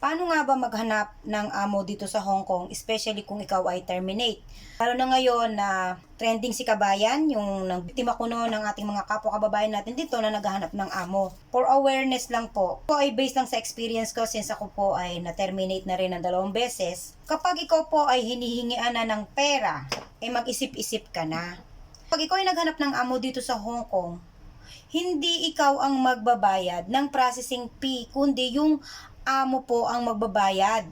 Paano nga ba maghanap ng amo dito sa Hong Kong, especially kung ikaw ay terminate? Lalo na ngayon na trending si Kabayan, yung nagbiktima kuno ng ating mga kapwa kababayan natin dito na naghahanap ng amo. For awareness lang po, po ay based lang sa experience ko since ako po ay na-terminate na rin ng dalawang beses. Kapag ikaw po ay hinihingian na ng pera, eh mag-isip-isip ka na. Pag ikaw ay naghanap ng amo dito sa Hong Kong, hindi ikaw ang magbabayad ng processing fee, kundi yung amo po ang magbabayad.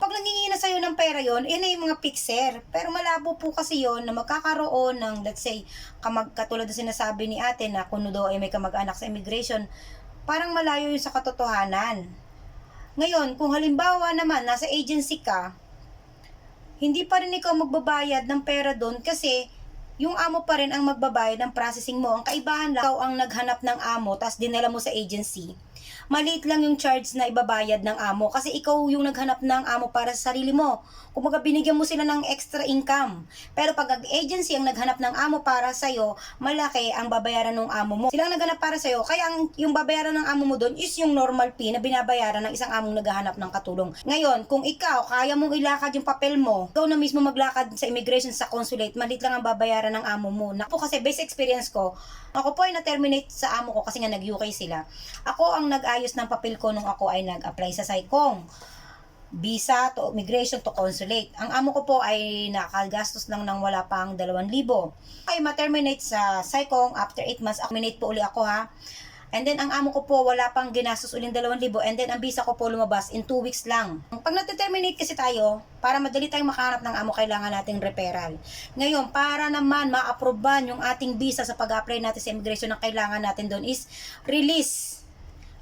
Pag nangingi na sa'yo ng pera yon, yun ay mga fixer. Pero malabo po kasi yon na magkakaroon ng, let's say, kamag, katulad na sinasabi ni ate na kung daw ay may kamag-anak sa immigration, parang malayo yun sa katotohanan. Ngayon, kung halimbawa naman, nasa agency ka, hindi pa rin ikaw magbabayad ng pera doon kasi yung amo pa rin ang magbabayad ng processing mo. Ang kaibahan lang, ikaw ang naghanap ng amo, tapos dinala mo sa agency. Maliit lang yung charge na ibabayad ng amo kasi ikaw yung naghanap ng amo para sa sarili mo. Kung baga binigyan mo sila ng extra income. Pero pag agency ang naghanap ng amo para sa'yo, malaki ang babayaran ng amo mo. Sila ang naghanap para sa'yo, kaya ang, yung babayaran ng amo mo doon is yung normal fee na binabayaran ng isang among naghahanap ng katulong. Ngayon, kung ikaw, kaya mong ilakad yung papel mo, ikaw na mismo maglakad sa immigration sa consulate, malit lang ang babayaran ng amo mo. Na po kasi base experience ko, ako po ay na-terminate sa amo ko kasi nga nag-UK sila. Ako ang nag-ayos ng papel ko nung ako ay nag-apply sa SAICOM. Visa to immigration to consulate. Ang amo ko po ay nakagastos lang ng wala pang 2,000. Ay ma-terminate sa SAICOM after 8 months. Terminate po uli ako ha. And then, ang amo ko po, wala pang ginastos uling 2,000. And then, ang visa ko po lumabas in 2 weeks lang. Pag nati-terminate kasi tayo, para madali tayong makahanap ng amo, kailangan nating referral. Ngayon, para naman ma-aproban yung ating visa sa pag-apply natin sa immigration, ang kailangan natin doon is release.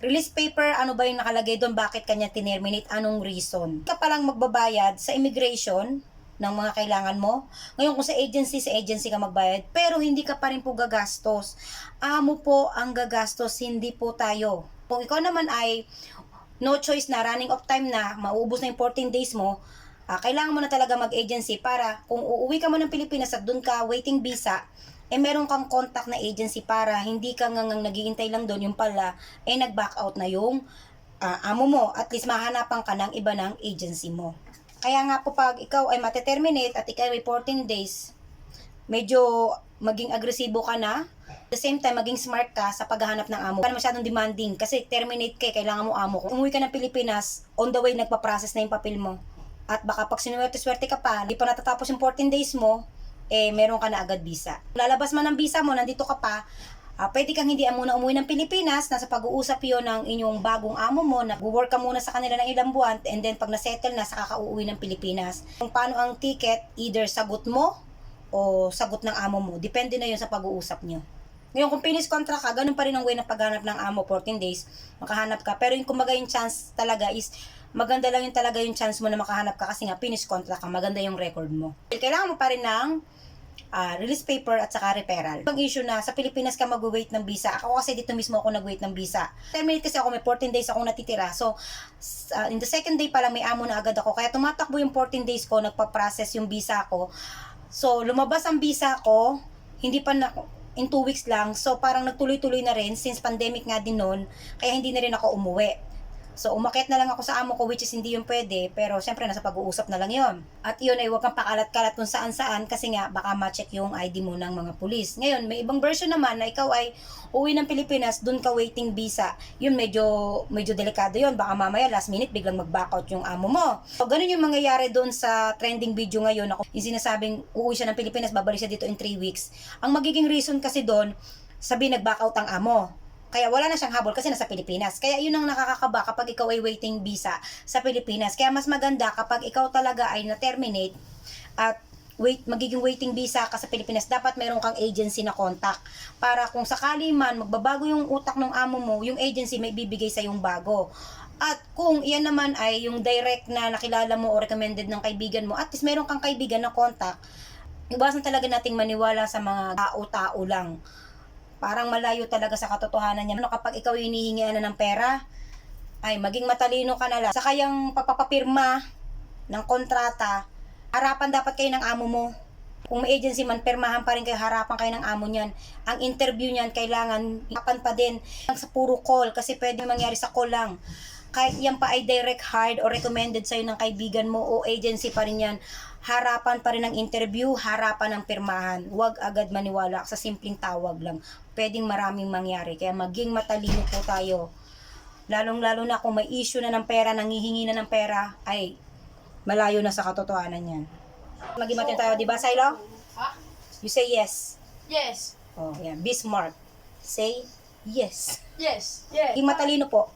Release paper, ano ba yung nakalagay doon, bakit kanya tinerminate, anong reason. Ka palang magbabayad sa immigration, ng mga kailangan mo. Ngayon, kung sa agency, sa agency ka magbayad, pero hindi ka pa rin po gagastos. Amo po ang gagastos, hindi po tayo. Kung ikaw naman ay no choice na, running off time na, mauubos na yung 14 days mo, ah, kailangan mo na talaga mag-agency para kung uuwi ka mo ng Pilipinas at doon ka waiting visa, eh meron kang contact na agency para hindi ka nga ngang naghihintay lang doon, yung pala, eh nag-back out na yung ah, amo mo. At least mahanapan ka ng iba ng agency mo. Kaya nga po pag ikaw ay mateterminate at ikaw ay 14 days, medyo maging agresibo ka na. At the same time, maging smart ka sa paghahanap ng amo. Na masyadong demanding kasi terminate ka, eh, kailangan mo amo. Kung umuwi ka ng Pilipinas, on the way nagpa-process na yung papel mo. At baka pag sinuwerte-swerte ka pa, hindi pa natatapos yung 14 days mo, eh meron ka na agad visa. Lalabas man ang visa mo, nandito ka pa, Ah, pwede kang hindi muna umuwi ng Pilipinas, nasa pag-uusap yon ng inyong bagong amo mo, nag-work ka muna sa kanila ng ilang buwan, and then pag na-settle na, saka ka uuwi ng Pilipinas. Kung paano ang ticket, either sagot mo, o sagot ng amo mo. Depende na yun sa pag-uusap nyo. Ngayon, kung finish contract ka, ganun pa rin ang way ng paghanap ng amo, 14 days, makahanap ka. Pero yung kumbaga yung chance talaga is, maganda lang yung talaga yung chance mo na makahanap ka kasi nga finish contract ka, maganda yung record mo. Kailangan mo pa rin ng ah, release paper at saka referral. Ang issue na sa Pilipinas ka mag-wait ng visa. Ako kasi dito mismo ako nag-wait ng visa. Terminate kasi ako may 14 days akong natitira. So, ah, in the second day pa lang may amo na agad ako. Kaya tumatakbo yung 14 days ko, nagpa-process yung visa ko. So, lumabas ang visa ko, hindi pa na, in 2 weeks lang. So, parang nagtuloy-tuloy na rin since pandemic nga din noon. Kaya hindi na rin ako umuwi. So, umakit na lang ako sa amo ko, which is hindi yung pwede, pero syempre, nasa pag-uusap na lang yon At yun ay huwag kang pakalat-kalat kung saan-saan kasi nga, baka ma-check yung ID mo ng mga pulis. Ngayon, may ibang version naman na ikaw ay uwi ng Pilipinas, dun ka waiting visa. Yun, medyo, medyo delikado yun. Baka mamaya, last minute, biglang mag-back out yung amo mo. So, ganun yung mangyayari doon sa trending video ngayon. Ako, yung sinasabing, uuwi siya ng Pilipinas, babalik siya dito in 3 weeks. Ang magiging reason kasi doon, sabi nag-back out ang amo. Kaya wala na siyang habol kasi nasa Pilipinas. Kaya yun ang nakakakaba kapag ikaw ay waiting visa sa Pilipinas. Kaya mas maganda kapag ikaw talaga ay na-terminate at wait, magiging waiting visa ka sa Pilipinas, dapat meron kang agency na contact. Para kung sakali man magbabago yung utak ng amo mo, yung agency may bibigay sa yung bago. At kung iyan naman ay yung direct na nakilala mo o recommended ng kaibigan mo, at least meron kang kaibigan na contact, iwasan talaga nating maniwala sa mga tao-tao lang parang malayo talaga sa katotohanan niya. Ano, kapag ikaw hinihingian na ng pera, ay maging matalino ka na lang. Sa kayang papapapirma ng kontrata, harapan dapat kayo ng amo mo. Kung may agency man, permahan pa rin kayo, harapan kayo ng amo niyan. Ang interview niyan, kailangan, harapan pa din. Sa puro call, kasi pwede mangyari sa call lang. Kahit yan pa ay direct hired o recommended sa'yo ng kaibigan mo o agency pa rin yan, harapan pa rin ng interview, harapan ng pirmahan. Huwag agad maniwala sa simpleng tawag lang. Pwedeng maraming mangyari. Kaya maging matalino po tayo. Lalong-lalo na kung may issue na ng pera, nangihingi na ng pera, ay malayo na sa katotohanan yan. Maging matalino tayo, di ba, Silo? Ha? You say yes. Yes. Oh, yan. Be smart. Say yes. Yes. Yes. Maging matalino po.